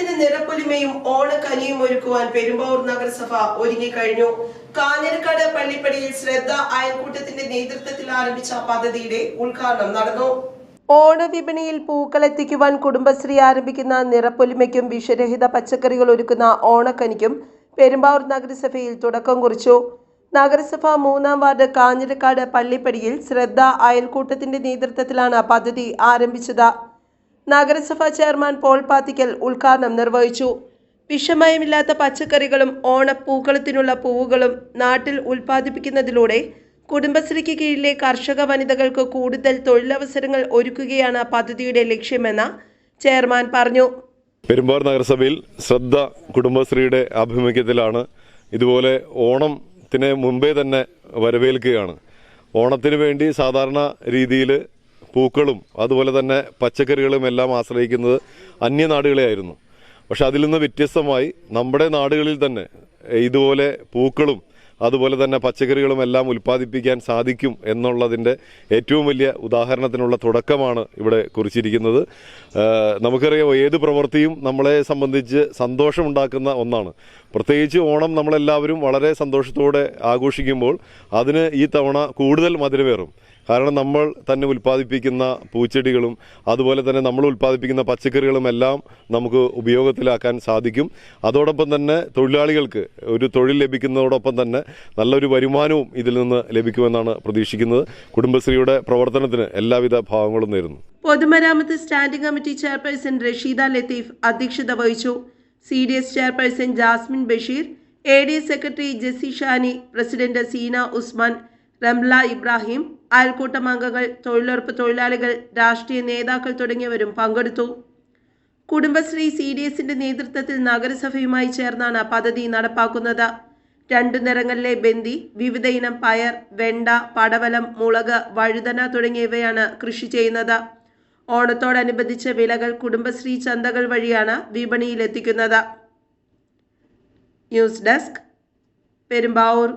ഓണത്തിന് നിറപ്പൊലിമയും ഓണക്കനിയും ഒരുക്കുവാൻ പെരുമ്പാവൂർ നഗരസഭ ഒരുങ്ങിക്കഴിഞ്ഞു കാഞ്ഞിരക്കാട് പള്ളിപ്പടിയിൽ ശ്രദ്ധ അയൽക്കൂട്ടത്തിന്റെ നേതൃത്വത്തിൽ ആരംഭിച്ച പദ്ധതിയുടെ ഉദ്ഘാടനം നടന്നു. ഓണവിപണിയിൽ പൂക്കളെത്തിക്കുവാൻ കുടുംബശ്രീ ആരംഭിക്കുന്ന നിറപ്പൊലിമയ്ക്കും വിഷരഹിത പച്ചക്കറികൾ ഒരുക്കുന്ന ഓണക്കനിക്കും പെരുമ്പാവൂർ നഗരസഭയിൽ തുടക്കം കുറിച്ചു. നഗരസഭ മൂന്നാം വാർഡ് കാഞ്ഞിരക്കാട് പള്ളിപ്പടിയിൽ ശ്രദ്ധ അയൽക്കൂട്ടത്തിന്റെ നേതൃത്വത്തിലാണ് പദ്ധതി ആരംഭിച്ചത്. നഗരസഭാ ചെയർമാൻ പോൾ പാത്തിക്കൽ ഉദ്ഘാടനം നിർവഹിച്ചു. വിഷമയമില്ലാത്ത പച്ചക്കറികളും ഓണപ്പൂക്കളത്തിനുള്ള പൂവുകളും നാട്ടിൽ ഉൽപ്പാദിപ്പിക്കുന്നതിലൂടെ കുടുംബശ്രീക്ക് കീഴിലെ കർഷക വനിതകൾക്ക് കൂടുതൽ തൊഴിലവസരങ്ങൾ ഒരുക്കുകയാണ് പദ്ധതിയുടെ ലക്ഷ്യമെന്ന് ചെയർമാൻ പറഞ്ഞു. പെരുമ്പാവൂർ നഗരസഭയിൽ ശ്രദ്ധ കുടുംബശ്രീയുടെ ആഭിമുഖ്യത്തിലാണ്. ഇതുപോലെ ഓണത്തിന് മുമ്പേ തന്നെ വരവേൽക്കുകയാണ്. ഓണത്തിന് വേണ്ടി സാധാരണ രീതിയിൽ പൂക്കളും അതുപോലെ തന്നെ പച്ചക്കറികളും എല്ലാം ആശ്രയിക്കുന്നത് അന്യനാടുകളെയായിരുന്നു. പക്ഷെ അതിൽ നിന്ന് വ്യത്യസ്തമായി നമ്മുടെ നാടുകളിൽ തന്നെ ഇതുപോലെ പൂക്കളും അതുപോലെ തന്നെ പച്ചക്കറികളും എല്ലാം ഉൽപ്പാദിപ്പിക്കാൻ സാധിക്കും എന്നുള്ളതിന്റെ ഏറ്റവും വലിയ ഉദാഹരണത്തിനുള്ള തുടക്കമാണ് ഇവിടെ കുറിച്ചിരിക്കുന്നത്. നമുക്കറിയാം ഏത് പ്രവൃത്തിയും നമ്മളെ സംബന്ധിച്ച് സന്തോഷമുണ്ടാക്കുന്ന ഒന്നാണ്. പ്രത്യേകിച്ച് ഓണം നമ്മളെല്ലാവരും വളരെ സന്തോഷത്തോടെ ആഘോഷിക്കുമ്പോൾ അതിന് ഈ തവണ കൂടുതൽ മധുരമേറും. കാരണം നമ്മൾ തന്നെ ഉൽപ്പാദിപ്പിക്കുന്ന പൂച്ചെടികളും അതുപോലെ തന്നെ നമ്മൾ ഉൽപ്പാദിപ്പിക്കുന്ന പച്ചക്കറികളും എല്ലാം നമുക്ക് ഉപയോഗത്തിലാക്കാൻ സാധിക്കും. അതോടൊപ്പം തന്നെ തൊഴിലാളികൾക്ക് ഒരു തൊഴിൽ ലഭിക്കുന്നതോടൊപ്പം തന്നെ നല്ലൊരു വരുമാനവും ഇതിൽ നിന്ന് ലഭിക്കുമെന്നാണ് പ്രതീക്ഷിക്കുന്നത്. കുടുംബശ്രീയുടെ പ്രവർത്തനത്തിന് എല്ലാവിധ ഭാഗങ്ങളും നേരുന്നു. പൊതുമരാമത്ത് standing committee chairperson Rasheeda Latheef അധ്യക്ഷത വഹിച്ചു. C D S chairperson Jasmin Basheer A D secretary Jessy Shani president Seena Usman Ramla Ibrahim അയൽക്കൂട്ടം അംഗങ്ങൾ തൊഴിലുറപ്പ് തൊഴിലാളികൾ രാഷ്ട്രീയ നേതാക്കൾ തുടങ്ങിയവരും പങ്കെടുത്തു. കുടുംബശ്രീ സി ഡി എസിന്റെ നേതൃത്വത്തിൽ നഗരസഭയുമായി ചേർന്നാണ് പദ്ധതി നടപ്പാക്കുന്നത്. രണ്ടു നിറങ്ങളിലെ ബന്ദി വിവിധ ഇനം പയർ വെണ്ട പടവലം മുളക് വഴുതന തുടങ്ങിയവയാണ് കൃഷി ചെയ്യുന്നത്. ഓണത്തോടനുബന്ധിച്ച വിലകൾ കുടുംബശ്രീ ചന്തകൾ വഴിയാണ് വിപണിയിലെത്തിക്കുന്നത്. News desk Perumbavoor.